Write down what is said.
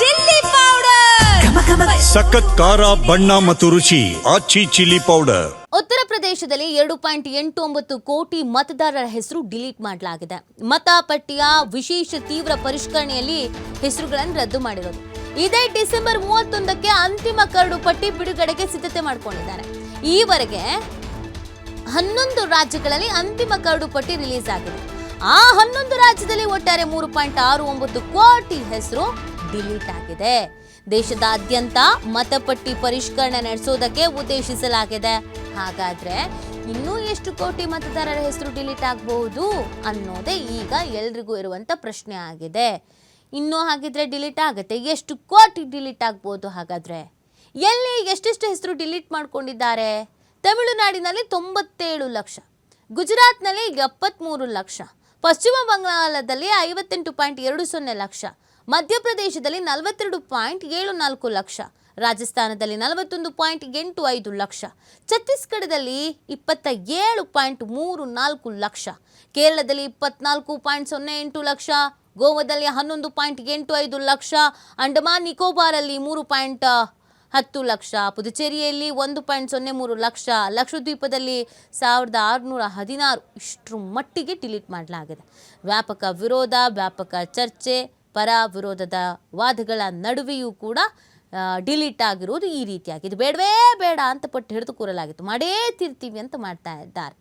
Chilli powder. ಸಖತ್ ಖಾರ ಬಣ್ಣ ಮತ್ತು ರುಚಿ ಆಚಿ ಚಿಲ್ಲಿ ಪೌಡರ್. ಉತ್ತರ ಪ್ರದೇಶದಲ್ಲಿ ಎರಡು ಪಾಯಿಂಟ್ ಎಂಟು ಒಂಬತ್ತು ಕೋಟಿ ಮತದಾರರ ಹೆಸರು ಡಿಲೀಟ್ ಮಾಡಲಾಗಿದೆ. ಮತ ಪಟ್ಟಿಯ ವಿಶೇಷ ತೀವ್ರ ಪರಿಷ್ಕರಣೆಯಲ್ಲಿ ಹೆಸರುಗಳನ್ನು ರದ್ದು ಮಾಡಿರೋದು. ಇದೇ ಡಿಸೆಂಬರ್ ಮೂವತ್ತೊಂದಕ್ಕೆ ಅಂತಿಮ ಕರಡು ಪಟ್ಟಿ ಬಿಡುಗಡೆಗೆ ಸಿದ್ಧತೆ ಮಾಡಿಕೊಂಡಿದ್ದಾರೆ. ಈವರೆಗೆ ಹನ್ನೊಂದು ರಾಜ್ಯಗಳಲ್ಲಿ ಅಂತಿಮ ಕರಡು ಪಟ್ಟಿ ರಿಲೀಸ್ ಆಗಿದೆ. ಆ ಹನ್ನೊಂದು ರಾಜ್ಯದಲ್ಲಿ ಒಟ್ಟಾರೆ ಮೂರು ಪಾಯಿಂಟ್ ಆರು ಒಂಬತ್ತು ಕೋಟಿ ಹೆಸರು ಡಿಲೀಟ್ ಆಗಿದೆ ದೇಶದಾದ್ಯಂತ ಮತಪಟ್ಟಿ ಪರಿಷ್ಕರಣೆ ನಡೆಸೋದಕ್ಕೆ ಉದ್ದೇಶಿಸಲಾಗಿದೆ. ಹಾಗಾದ್ರೆ ಇನ್ನೂ ಎಷ್ಟು ಕೋಟಿ ಮತದಾರರ ಹೆಸರು ಡಿಲೀಟ್ ಆಗಬಹುದು ಅನ್ನೋದೇ ಈಗ ಎಲ್ರಿಗೂ ಇರುವಂತ ಪ್ರಶ್ನೆ ಆಗಿದೆ. ಇನ್ನೂ ಹಾಗಿದ್ರೆ ಡಿಲೀಟ್ ಆಗುತ್ತೆ. ಎಷ್ಟು ಕೋಟಿ ಡಿಲೀಟ್ ಆಗ್ಬೋದು ಹಾಗಾದ್ರೆ? ಎಲ್ಲಿ ಎಷ್ಟೆಷ್ಟು ಹೆಸರು ಡಿಲೀಟ್ ಮಾಡ್ಕೊಂಡಿದ್ದಾರೆ? ತಮಿಳುನಾಡಿನಲ್ಲಿ ತೊಂಬತ್ತೇಳು ಲಕ್ಷ, ಗುಜರಾತ್ನಲ್ಲಿ ಎಪ್ಪತ್ತ್ಮೂರು ಲಕ್ಷ ಪಶ್ಚಿಮ ಬಂಗಾಳದಲ್ಲಿ ಐವತ್ತೆಂಟು ಪಾಯಿಂಟ್ ಎರಡು ಸೊನ್ನೆ ಲಕ್ಷ, ಮಧ್ಯಪ್ರದೇಶದಲ್ಲಿ ನಲವತ್ತೆರಡು ಪಾಯಿಂಟ್ ಏಳು ನಾಲ್ಕು ಲಕ್ಷ, ರಾಜಸ್ಥಾನದಲ್ಲಿ ನಲವತ್ತೊಂದು ಪಾಯಿಂಟ್ ಎಂಟು ಐದು ಲಕ್ಷ, ಛತ್ತೀಸ್ಗಢದಲ್ಲಿ ಇಪ್ಪತ್ತ ಏಳು ಪಾಯಿಂಟ್ ಮೂರು ನಾಲ್ಕು ಲಕ್ಷ, ಕೇರಳದಲ್ಲಿ ಇಪ್ಪತ್ನಾಲ್ಕು ಪಾಯಿಂಟ್ ಸೊನ್ನೆ ಎಂಟು ಲಕ್ಷ, ಗೋವಾದಲ್ಲಿ ಹನ್ನೊಂದು ಪಾಯಿಂಟ್ ಎಂಟು ಐದು ಲಕ್ಷ, ಅಂಡಮಾನ್ ನಿಕೋಬಾರಲ್ಲಿ ಮೂರು ಪಾಯಿಂಟ್ ಹತ್ತು ಲಕ್ಷ. ಪುದುಚೇರಿಯಲ್ಲಿ ಒಂದು ಪಾಯಿಂಟ್ ಸೊನ್ನೆ ಮೂರು ಲಕ್ಷ. ಲಕ್ಷದ್ವೀಪದಲ್ಲಿ ಸಾವಿರದ ಆರುನೂರ ಹದಿನಾರು. ಇಷ್ಟರ ಮಟ್ಟಿಗೆ ಡಿಲೀಟ್ ಮಾಡಲಾಗಿದೆ. ವ್ಯಾಪಕ ವಿರೋಧ, ವ್ಯಾಪಕ ಚರ್ಚೆ, ಪರ ವಿರೋಧದ ವಾದಗಳ ನಡುವೆಯೂ ಕೂಡ ಡಿಲೀಟ್ ಆಗಿರುವುದು ಈ ರೀತಿಯಾಗಿದೆ. ಬೇಡವೇ ಬೇಡ ಅಂತ ಪಟ್ಟು ಹಿಡಿದು ಕೂರಲಾಗಿತ್ತು. ಮಾಡೇ ತಿರ್ತೀವಿ ಅಂತ ಮಾಡ್ತಾ ಇದ್ದಾರೆ.